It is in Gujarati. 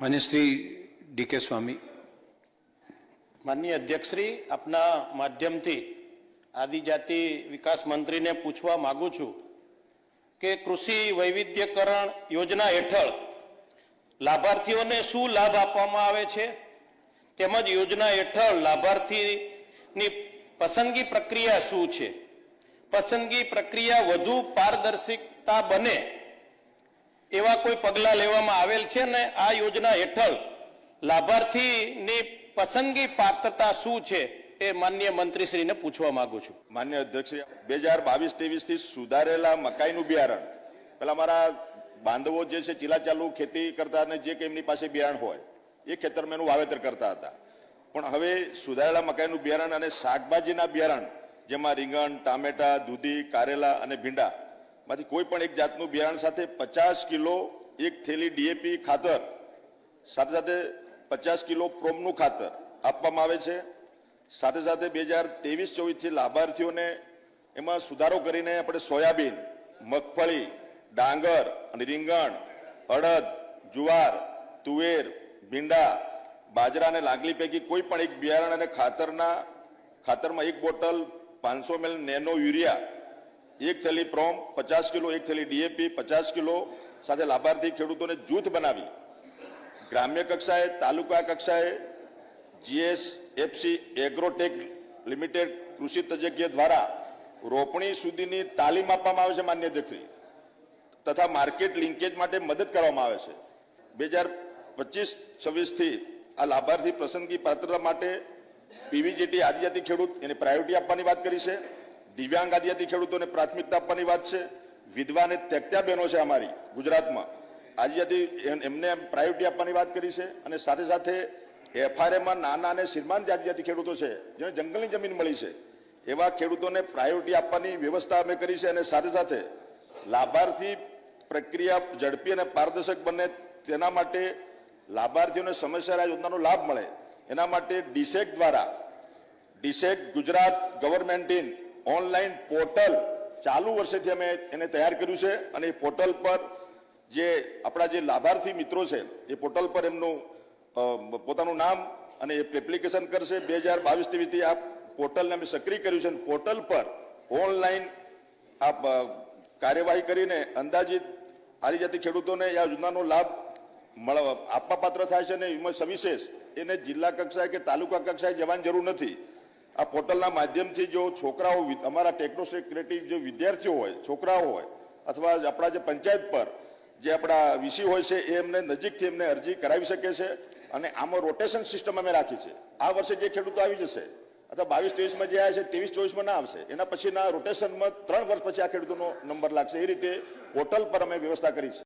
માન્ય શ્રી ડી સ્વામી. માનનીય અધ્યક્ષશ્રી, આપના માધ્યમથી આદિજાતિ વિકાસ મંત્રીને પૂછવા માગું છું કે કૃષિ વૈવિધ્યકરણ યોજના હેઠળ લાભાર્થીઓને શું લાભ આપવામાં આવે છે? તેમજ યોજના હેઠળ લાભાર્થીની પસંદગી પ્રક્રિયા શું છે? પસંદગી પ્રક્રિયા વધુ પારદર્શિકતા બને એવા કોઈ પગલાં લેવામાં આવેલ છે ને આ યોજના હેઠળ લાભાર્થીની પસંદગી પાત્રતા શું છે એ માન્ય મંત્રીશ્રીને પૂછવા માંગુ છું. માન્ય અધ્યક્ષ, બે હજાર બાવીસ ત્રેવીસથી સુધારેલા મકાઈનું બિયારણ. પેલા મારા બાંધવો જે છે, ચાલુ ખેતી કરતા અને જે કે એમની પાસે બિયારણ હોય, એ ખેતરમાં એનું વાવેતર કરતા હતા. પણ હવે સુધારેલા મકાઈનું બિયારણ અને શાકભાજીના બિયારણ, જેમાં રીંગણ, ટામેટા, દૂધી, કારેલા અને ભીંડા માંથી કોઈ પણ એક જાતનું બિયારણ સાથે પચાસ કિલો એક થેલી ડીએપી ખાતર, સાથે સાથે પચાસ કિલો પ્રોમનું ખાતર આપવામાં આવે છે. સાથે સાથે બે હજાર ત્રેવીસ ચોવીસથી લાભાર્થીઓને એમાં સુધારો કરીને આપણે સોયાબીન, મગફળી, ડાંગર અને રીંગણ, અડદ, જુવાર, તુવેર, ભીંડા, બાજરા અને લાગલી પૈકી કોઈ પણ એક બિયારણ અને ખાતરના, ખાતરમાં એક બોટલ પાંચસો મેલ નેનો યુરિયા એક થેલી પ્રોમ, પચાસ કિલો, એક થેલી ડીએપી, પચાસ કિલો સાથે લાભાર્થી ખેડૂતોને જૂથ બનાવી. ગ્રામ્ય કક્ષાએ, તાલુકા કક્ષાએ, જીએસ, એફસી, એગ્રોટેક લિમિટેડ કૃષિ તજજ્ઞ દ્વારા રોપણી સુધીની તાલીમ આપવામાં આવે છે માન્ય અધ્યક્ષશ્રી, તથા માર્કેટ લિંકેજ માટે મદદ કરવામાં આવે છે. બે હજાર પચીસ છવ્વીસથી આ લાભાર્થી પસંદગી પાત્રતા માટે પીવીજીટી આદિજાતિ ખેડૂત એને પ્રાયોરિટી આપવાની વાત કરી છે. દિવ્યાંગ આદિજાતિ ખેડૂતોને પ્રાથમિકતા આપવાની વાત છે. વિધવા અને ત્યક્ત્યા બહેનો છે અમારી ગુજરાતમાં. આદિજાતિ એમ- એમને પ્રાયોરિટી આપવાની વાત કરી છે અને સાથે સાથે એફઆરએમાં નાના અને શ્રીમાન આદિજાતિ ખેડૂતો છે, જેને જંગલની જમીન મળી છે, એવા ખેડૂતોને પ્રાયોરિટી આપવાની વ્યવસ્થા અમે કરી છે અને સાથે સાથે લાભાર્થી પ્રક્રિયા ઝડપી અને પારદર્શક બને તેના માટે લાભાર્થીઓને સમયસર આ યોજનાનો લાભ મળે. એના માટે ડીસેક દ્વારા ડીસેક Gujarat government in online portal ચાલુ વર્ષેથી અમે એને તૈયાર કર્યું છે અને એ પોર્ટલ પર જે આપણા જે લાભાર્થી મિત્રો છે, એ પોર્ટલ પર એમનું પોતાનું નામ અને એપ્લિકેશન કરશે. બે હજાર બાવીસ ત્રેવીસથી આ પોર્ટલને અમે સક્રિય કર્યું છે પોર્ટલ પર ઓનલાઈન આ કાર્યવાહી કરીને અંદાજિત આદિજાતિ ખેડૂતોને આ યોજનાનો લાભ આપવા પાત્ર થાય છે અને એમાં સવિશેષ એને જિલ્લા કક્ષાએ કે તાલુકા કક્ષાએ જવાની જરૂર નથી. આ પોર્ટલના માધ્યમથી જો છોકરાઓ અમારા ક્રિએટિવ જે વિદ્યાર્થીઓ હોય, છોકરાઓ હોય, અથવા આપણા જે પંચાયત પર જે આપણા વીસી હોય છે, એ એમને નજીકથી એમને અરજી કરાવી શકે છે અને આમાં રોટેશન સિસ્ટમ અમે રાખી છે. આ વર્ષે જે ખેડૂતો આવી જશે, અથવા બાવીસ ત્રેવીસમાં જે આવ્યા છે, ત્રેવીસ ચોવીસમાં ના આવશે, એના પછીના રોટેશનમાં ત્રણ વર્ષ પછી આ ખેડૂતોનો નંબર લાગશે. એ રીતે પોર્ટલ પર અમે વ્યવસ્થા કરી છે.